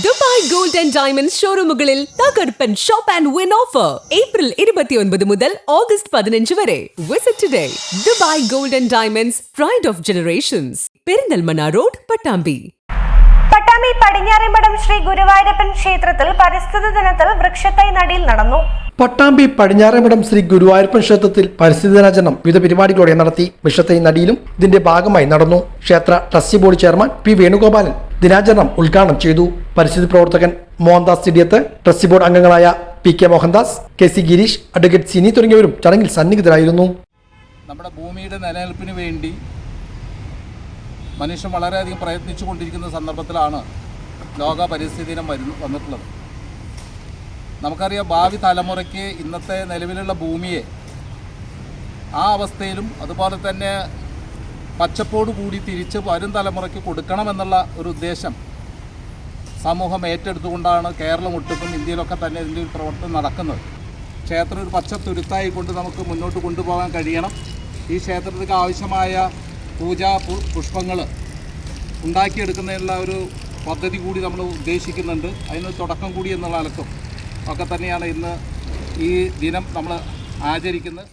Dubai gold and diamond ഷോറൂമുകളിൽ തകർപ്പൻ shop and win offer. April ഇരുപത്തിയൊൻപത് മുതൽ ഓഗസ്റ്റ് പതിനഞ്ച് വരെ. Visit today Dubai gold and diamonds pride of generations Perinthalmanna road Pattambi. Pattambi Padinjaremadam Sri Guruvayurappan ക്ഷേത്രത്തിൽ പരിസ്ഥിതി ദിനത്തിൽ വൃക്ഷത്തൈ നടിയിൽ നടന്നു. പട്ടാമ്പി പടിഞ്ഞാറേമഠം ശ്രീ ഗുരുവായൂരപ്പൻ ക്ഷേത്രത്തിൽ പരിസ്ഥിതി ദിനാചരണം വിവിധ പരിപാടികളോടെ നടത്തി. വിഷത്തെ നടിയിലും ഇതിന്റെ ഭാഗമായി നടന്നു. ക്ഷേത്ര trustee board chairman P Venugopalan ദിനാചരണം ഉദ്ഘാടനം ചെയ്തു പരിസ്ഥിതി പ്രവർത്തകൻ മോഹൻദാസ് സിഡിയത്ത് ട്രസ്റ്റി ബോർഡ് അംഗങ്ങളായ P K Mohandas K C Girish advocate Sini തുടങ്ങിയവരും ചടങ്ങിൽ സന്നിഹിതരായിരുന്നു. നമ്മുടെ ഭൂമിയുടെ നിലനിൽപ്പിന് വേണ്ടി മനുഷ്യൻ വളരെയധികം പ്രയത്നിച്ചു കൊണ്ടിരിക്കുന്ന സന്ദർഭത്തിലാണ് ലോക പരിസ്ഥിതി ദിനം വന്നിട്ടുള്ളത്. നമുക്കറിയാം ഭാവി തലമുറയ്ക്ക് ഇന്നത്തെ നിലവിലുള്ള ഭൂമിയെ ആ അവസ്ഥയിലും അതുപോലെ തന്നെ പച്ചപ്പോട് കൂടി തിരിച്ച് വരും തലമുറയ്ക്ക് കൊടുക്കണമെന്നുള്ള ഒരു ഉദ്ദേശം സമൂഹം ഏറ്റെടുത്തുകൊണ്ടാണ് കേരളം ഒട്ടുക്കും ഇന്ത്യയിലൊക്കെ തന്നെ ഇതിന്റെ ഒരു പ്രവർത്തനം നടക്കുന്നത്. ക്ഷേത്രം ഒരു പച്ച തുരുത്തായി കൊണ്ട് നമുക്ക് മുന്നോട്ട് കൊണ്ടുപോകാൻ കഴിയണം. ഈ ക്ഷേത്രത്തിലേക്ക് ആവശ്യമായ പൂജാ പുഷ്പങ്ങൾ ഉണ്ടാക്കിയെടുക്കുന്നതിനുള്ള ഒരു പദ്ധതി കൂടി നമ്മൾ ഉദ്ദേശിക്കുന്നുണ്ട്. അതിന് തുടക്കം കൂടി എന്നുള്ള അലക്കും ഒക്കെ തന്നെയാണ് ഇന്ന് ഈ ദിനം നമ്മൾ ആചരിക്കുന്നത്.